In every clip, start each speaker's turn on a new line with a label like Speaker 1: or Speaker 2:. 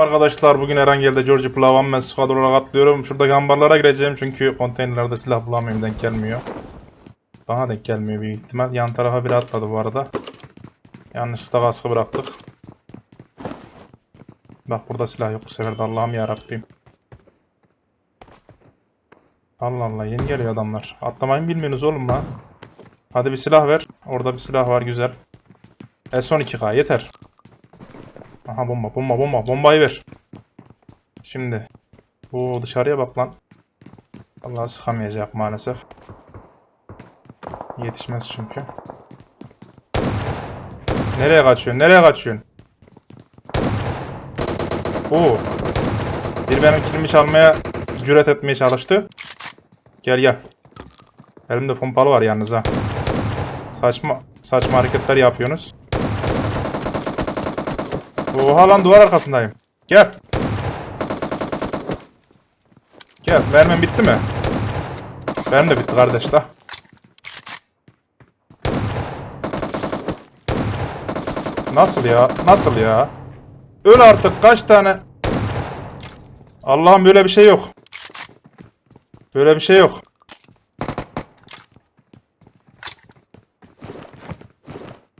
Speaker 1: Arkadaşlar. Bugün Erangel'de George Plavan ve squad olarak atlıyorum. Şurada gambarlara gireceğim çünkü konteynerlerde silah bulamıyorum denk gelmiyor. Bana denk gelmiyor büyük ihtimal. Yan tarafa biri atladı bu arada. Yanlışlıkla kaskı bıraktık. Bak burada silah yok bu sefer de Allah'ım yarabbim. Allah Allah yeni geliyor adamlar. Atlamayın bilmiyorsunuz oğlum lan. Hadi bir silah ver. Orada bir silah var güzel. S12K yeter. Aha bomba bomba bomba bombayı ver. Şimdi. Bu dışarıya bak lan. Allah sıkamayacak maalesef. Yetişmez çünkü. Nereye kaçıyorsun? Nereye kaçıyorsun? Oo. Bir benim kilimi çalmaya cüret etmeye çalıştı. Gel gel. Elimde pompalı var yalnız ha. Saçma saçma hareketler yapıyorsunuz. Oha lan duvar arkasındayım. Gel. Gel. Mermim bitti mi? Benim de bitti kardeş da. Nasıl ya? Nasıl ya? Öl artık kaç tane? Allah'ım böyle bir şey yok. Böyle bir şey yok.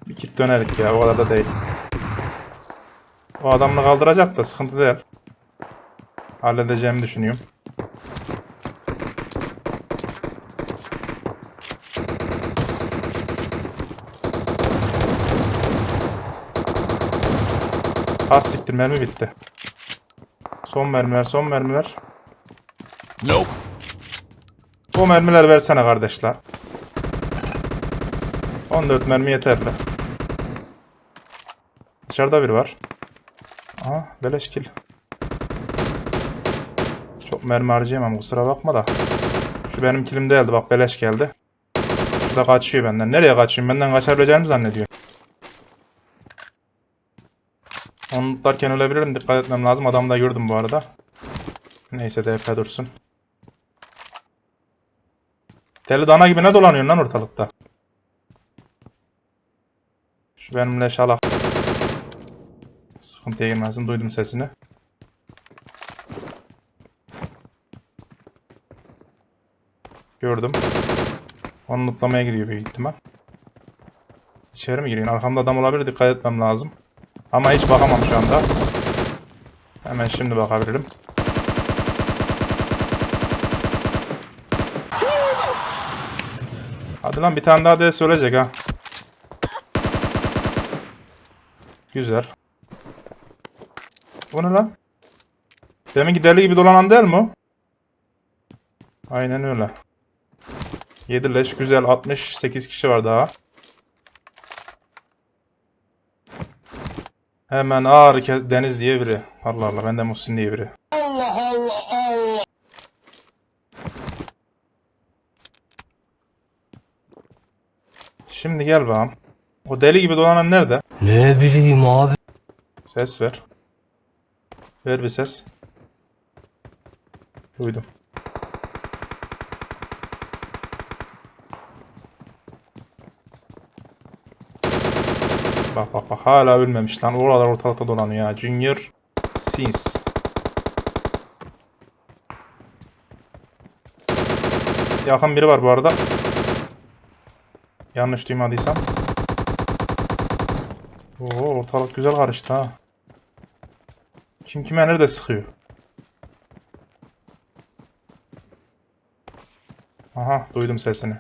Speaker 1: Bir kit dönerik ya o arada değil. O adamını kaldıracak da sıkıntı değil. Halledeceğimi düşünüyorum. Az siktir mermi bitti. Son mermiler son mermiler.
Speaker 2: Nope.
Speaker 1: O mermiler versene kardeşler. 14 mermi yeterli. Dışarıda biri var. Aha beleş kill. Çok mermi harcayamam kusura bakma da. Şu benim killim değildi bak beleş geldi. Şurada kaçıyor benden. Nereye kaçıyorum? Benden kaçabileceğini zannediyor. Onu tutarken ölebilirim. Dikkat etmem lazım. Adamı da gördüm bu arada. Neyse DP dursun. Deli dana gibi ne dolanıyorsun lan ortalıkta? Şu benimle şalak. Sıkıntıya girmezsin. Duydum sesini. Gördüm. Onu mutlamaya gidiyor büyük ihtimal. İçeri mi giriyorsun? Arkamda adam olabilir. Dikkat etmem lazım. Ama hiç bakamam şu anda. Hemen şimdi bakabilirim. Hadi lan bir tane daha DS ölecek ha. Güzel. Bu ne lan? Deminki deli gibi dolanan değil mi o? Aynen öyle. 7 leş güzel 68 kişi var daha. Hemen ağır Deniz diye biri. Allah Allah ben de Muhsin diye biri. Şimdi gel bakalım. O deli gibi dolanan nerede?
Speaker 3: Ne bileyim abi.
Speaker 1: Ses ver. Ver bir ses. Duydum. Bak bak bak hala ölmemiş lan. Oralar ortalıkta dolanıyor ya. Junior Sins. Yakın biri var bu arada. Yanlış duymadıysam. Oo ortalık güzel karıştı ha. Kim kime nerede sıkıyor? Aha duydum sesini.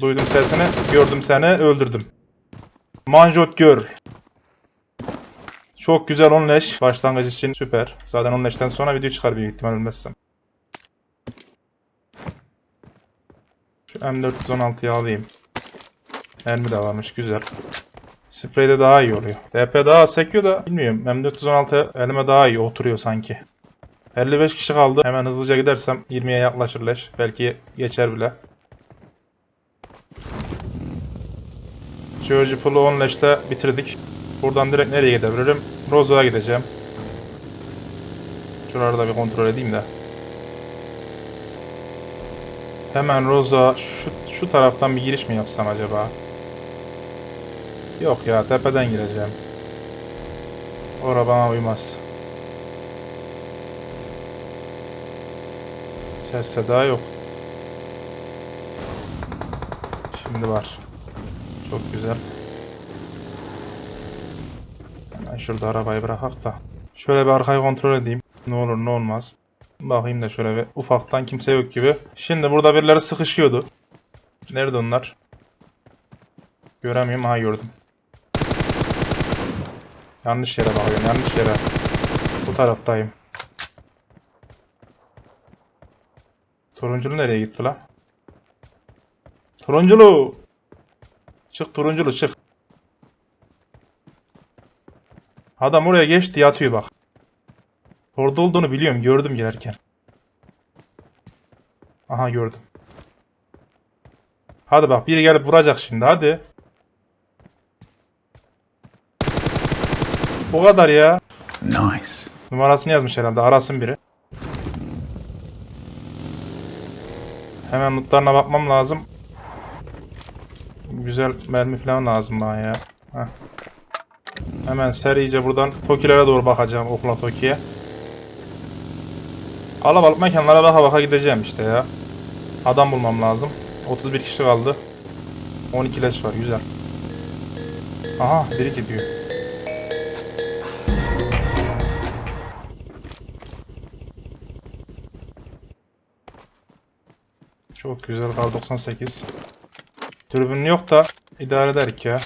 Speaker 1: Duydum sesini, gördüm seni, öldürdüm. Manjot gör. Çok güzel 10 leş. Başlangıç için süper. Zaten 10 leşten sonra video çıkar büyük ihtimal ölmezsem. Şu M416'yı alayım. Mermi de varmış güzel. Spreyde daha iyi oluyor. DP daha sekiyor da bilmiyorum. M416 elime daha iyi oturuyor sanki. 55 kişi kaldı. Hemen hızlıca gidersem 20'ye yaklaşır leş. Belki geçer bile. George Pool'u 10 leşte bitirdik. Buradan direkt nereye gidebilirim? Rozo'ya gideceğim. Şuraları da bir kontrol edeyim de. Hemen Roza şu, şu taraftan bir giriş mi yapsam acaba? Yok ya tepeden gireceğim. Ora bana uymaz. Ses seda yok. Şimdi var. Çok güzel. Hemen şurada arabayı bırakak da. Şöyle bir arkayı kontrol edeyim. Ne olur ne olmaz. Bakayım da şöyle bir ufaktan kimse yok gibi. Şimdi burada birileri sıkışıyordu. Nerede onlar? Göremiyorum. Ha gördüm. Yanlış yere bakıyorum. Yanlış yere. Bu taraftayım. Turunculu nereye gitti lan? Turunculu! Çık turunculu çık. Adam oraya geçti yatıyor bak. Orada olduğunu biliyorum. Gördüm gelirken. Aha gördüm. Hadi bak biri gelip vuracak şimdi hadi. O kadar ya.
Speaker 2: Nice.
Speaker 1: Numarasını yazmış herhalde. Arasın biri. Hemen lootlarına bakmam lazım. Güzel mermi falan lazım bana ya. Heh. Hemen serice buradan Tokilere doğru bakacağım. Okula Toki'ye. Kalabalık mekanlara baka baka gideceğim işte ya. Adam bulmam lazım. 31 kişi kaldı. 12 leş var. Güzel. Aha biri gidiyor. Çok güzel kar 98. Dürbün yok da idare ederik ya.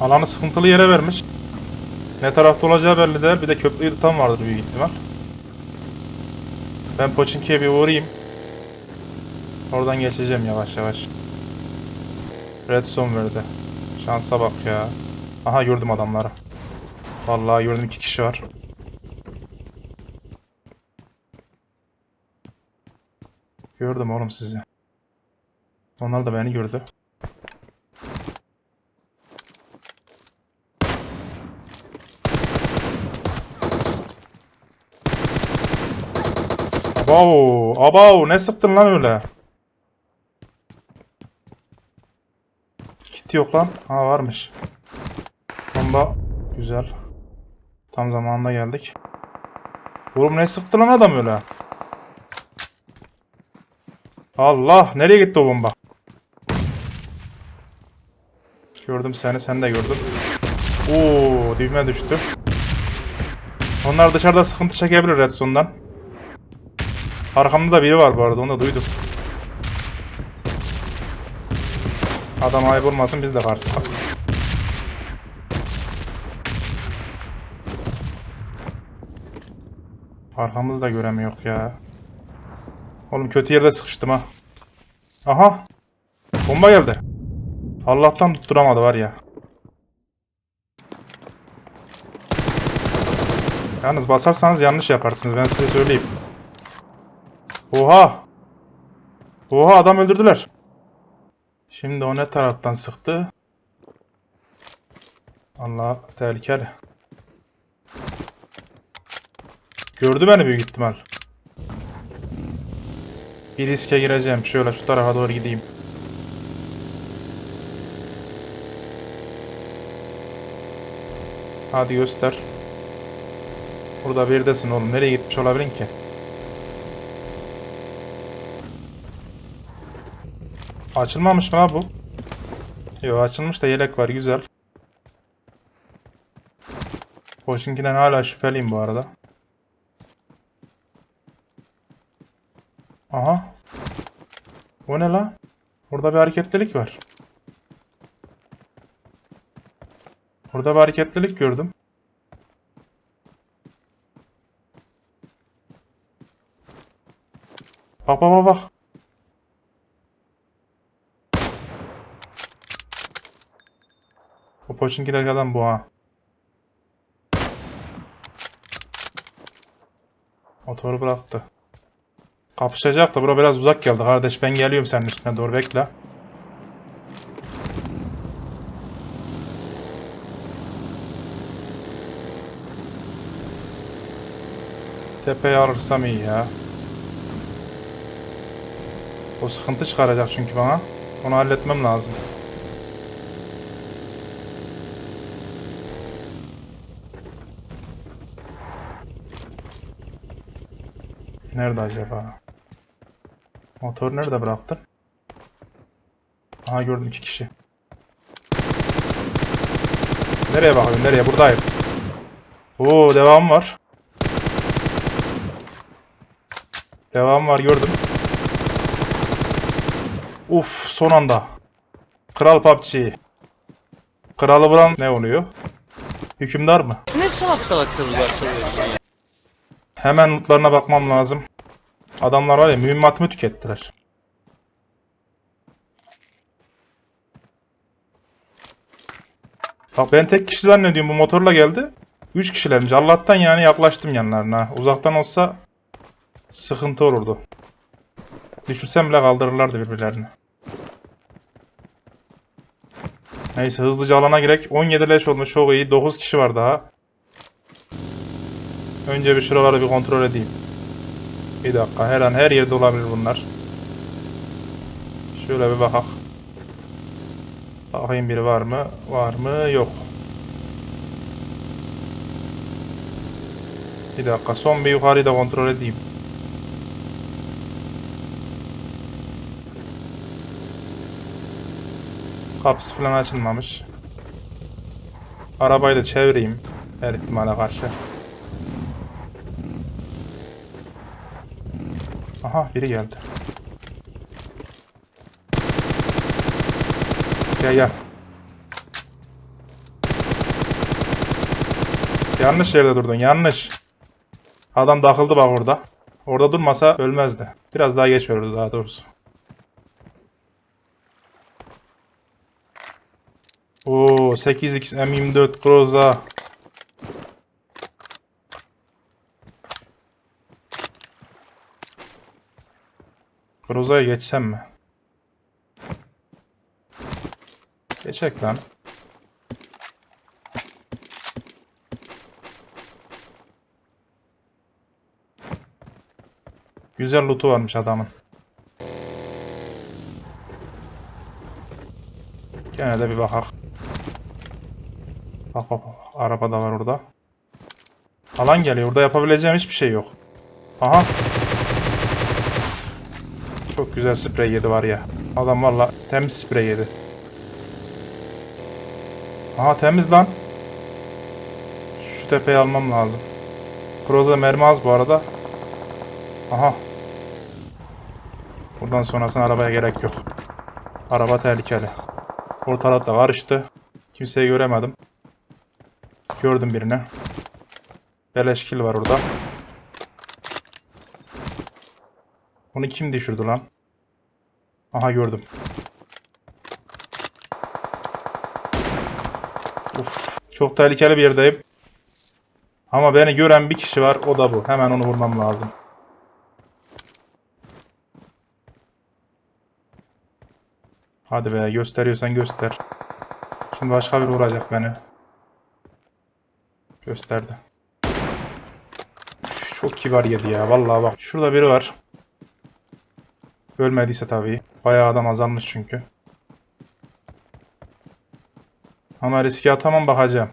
Speaker 1: Alanı sıkıntılı yere vermiş. Ne tarafta olacağı belli değil. Bir de köprüyü tutan vardır büyük ihtimal. Ben Poçinki'ye bir uğrayayım. Oradan geçeceğim yavaş yavaş. Redstone verdi. Şansa bak ya. Aha gördüm adamları. Vallahi gördüm iki kişi var. Gördüm oğlum sizi. Onlar da beni gördü. Abav, abav ne sıktın lan öyle? Kit yok lan. Ha varmış. Bomba güzel. Tam zamanında geldik. Oğlum ne sıktı lan adam öyle? Allah nereye gitti o bomba? Gördüm seni sen de gördüm. Oo dibime düştü. Onlar dışarıda sıkıntı çekebilir Redstone'dan. Arkamda da biri var bu arada onu da duydum. Adam ayıp olmasın biz de varız. Arkamızı da göremiyor ya. Oğlum kötü yerde sıkıştım ha. Aha. Bomba geldi. Allah'tan tutturamadı var ya. Yalnız basarsanız yanlış yaparsınız ben size söyleyeyim. Oha. Oha adam öldürdüler. Şimdi o ne taraftan sıktı? Allah tehlikeli. Gördü beni büyük ihtimal. Bir riske gireceğim. Şöyle şu tarafa doğru gideyim. Hadi göster. Burada birdesin oğlum. Nereye gitmiş olabilirin ki? Açılmamış mı ha bu? Yo açılmış da yelek var güzel. Koşinkinden hala şüpheliyim bu arada. Aha. O ne la? Burada bir hareketlilik var. Burada bir hareketlilik gördüm. Bak bak bak bak. O Poçinki'deki adam bu ha. Motoru bıraktı. Kapışacak da bura biraz uzak geldi kardeş. Ben geliyorum senin üstüne doğru bekle. Tepeyi alırsam iyi ya. O sıkıntı çıkaracak çünkü bana. Onu halletmem lazım. Nerede acaba? Motor nerede bıraktın? Aha gördüm iki kişi. Nereye bakıyorsun? Nereye? Buradayım. Oo devam var. Devam var gördüm. Uf son anda. Kral PUBG. Kralı vuran ne oluyor? Hükümdar mı?
Speaker 3: Ne salak salak sorular soruyorsun ya?
Speaker 1: Hemen lootlarına bakmam lazım. Adamlar var ya mühimmatımı tükettiler. Bak ben tek kişi zannediyorum bu motorla geldi. 3 kişilermiş. Allah'tan yani yaklaştım yanlarına. Uzaktan olsa sıkıntı olurdu. Düşürsem bile kaldırırlardı birbirlerini. Neyse hızlıca alana girek. 17 leş olmuş çok iyi. 9 kişi var daha. Önce bir şuraları bir kontrol edeyim. Bir dakika her an her yerde olabilir bunlar. Şöyle bir bakak. Bakayım biri var mı? Var mı? Yok. Bir dakika son bir yukarıyı da kontrol edeyim. Kapısı falan açılmamış. Arabayı da çevireyim. Her ihtimale karşı. Aha biri geldi. Gel gel. Yanlış yerde durdun yanlış. Adam takıldı bak orada. Orada durmasa ölmezdi. Biraz daha geç öldü daha doğrusu. Oo 8x M24 Groza. Groza'ya geçsem mi? Geçek lan. Güzel loot'u varmış adamın. Gene de bir bakak. Bak bak bak. Araba da var orada. Alan geliyor. Orada yapabileceğim hiçbir şey yok. Aha. Güzel sprey yedi var ya. Adam valla temiz sprey yedi. Aha temiz lan. Şu tepeyi almam lazım. Croza'da mermi az bu arada. Aha. Buradan sonrasına arabaya gerek yok. Araba tehlikeli. Ortalık da karıştı. Kimseyi göremedim. Gördüm birini. Beleş kill var orada. Onu kim düşürdü lan? Aha gördüm. Uf, çok tehlikeli bir yerdeyim. Ama beni gören bir kişi var, o da bu. Hemen onu vurmam lazım. Hadi be, gösteriyorsan göster. Şimdi başka biri vuracak beni. Gösterdi. Çok kibar yedi ya, vallahi bak. Şurada biri var. Ölmediyse tabii. Bayağı adam azalmış çünkü. Ama riske atamam bakacağım.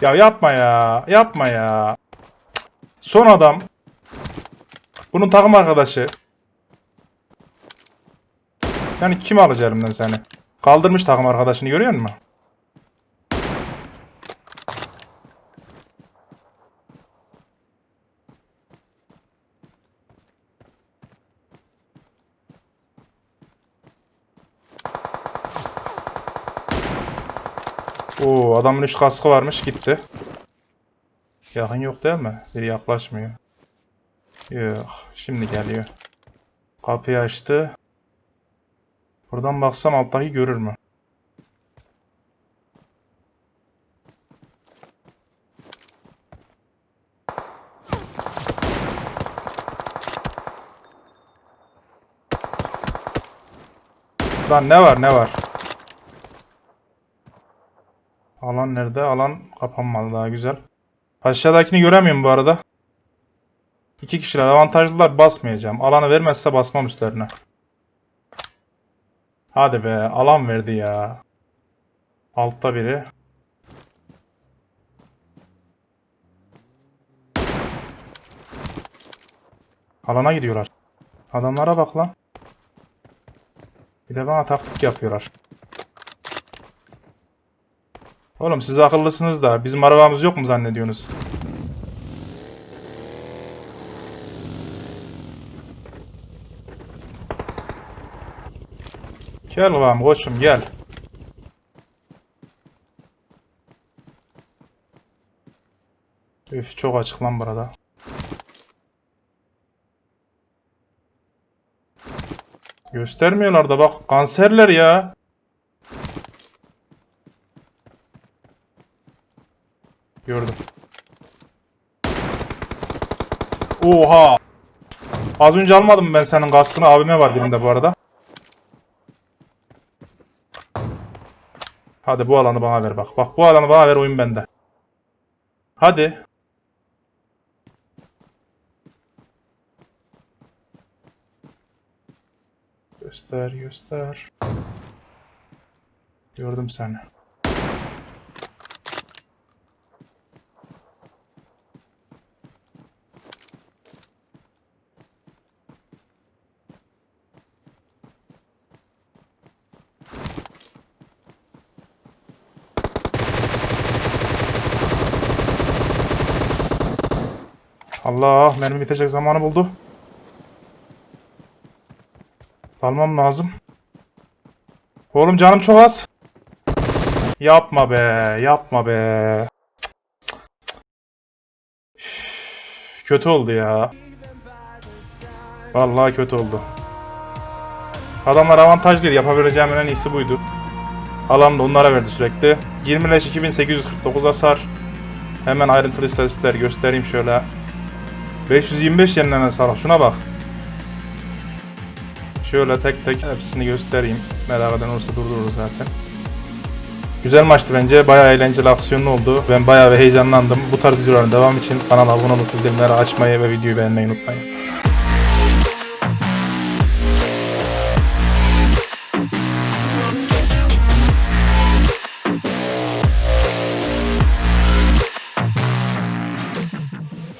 Speaker 1: Ya yapma ya. Yapma ya. Son adam. Bunun takım arkadaşı. Sen kim alacak elimden seni? Kaldırmış takım arkadaşını görüyor musun? Oo adamın 3 kaskı varmış gitti. Yakın yok değil mi? Biri yaklaşmıyor. Yok şimdi geliyor. Kapıyı açtı. Buradan baksam alttaki görür mü? Lan ne var ne var? Alan nerede? Alan kapanmadı daha güzel. Aşağıdakini göremiyorum bu arada. İki kişiler avantajlılar basmayacağım. Alanı vermezse basmam üstlerine. Hadi be alan verdi ya. Altta biri. Alana gidiyorlar. Adamlara bak lan. Bir de bana taktik yapıyorlar. Oğlum siz akıllısınız da bizim arabamız yok mu zannediyorsunuz? Gel bakalım koçum gel. Üf çok açık lan burada. Göstermiyorlar da bak kanserler ya. Gördüm. Oha. Az önce almadım ben senin kaskını abime var birinde bu arada. Hadi bu alanı bana ver bak. Bak bu alanı bana ver oyun bende. Hadi. Göster göster. Gördüm seni. Allah mermi bitecek zamanı buldu. Dalmam lazım. Oğlum canım çok az. Yapma be, yapma be. Kötü oldu ya. Vallahi kötü oldu. Adamlar avantajlıydı. Yapabileceğim en iyisi buydu. Alan da onlara verdi sürekli. 20 leş 2849 hasar. Hemen ayrıntılı istatistikler göstereyim şöyle. 525 yenilenen sağlık. Şuna bak. Şöyle tek tek hepsini göstereyim. Merak eden olursa durdururuz zaten. Güzel maçtı bence. Bayağı eğlenceli, aksiyonlu oldu. Ben bayağı heyecanlandım. Bu tarz videoların devam için kanala abone olup bildirimleri açmayı ve videoyu beğenmeyi unutmayın.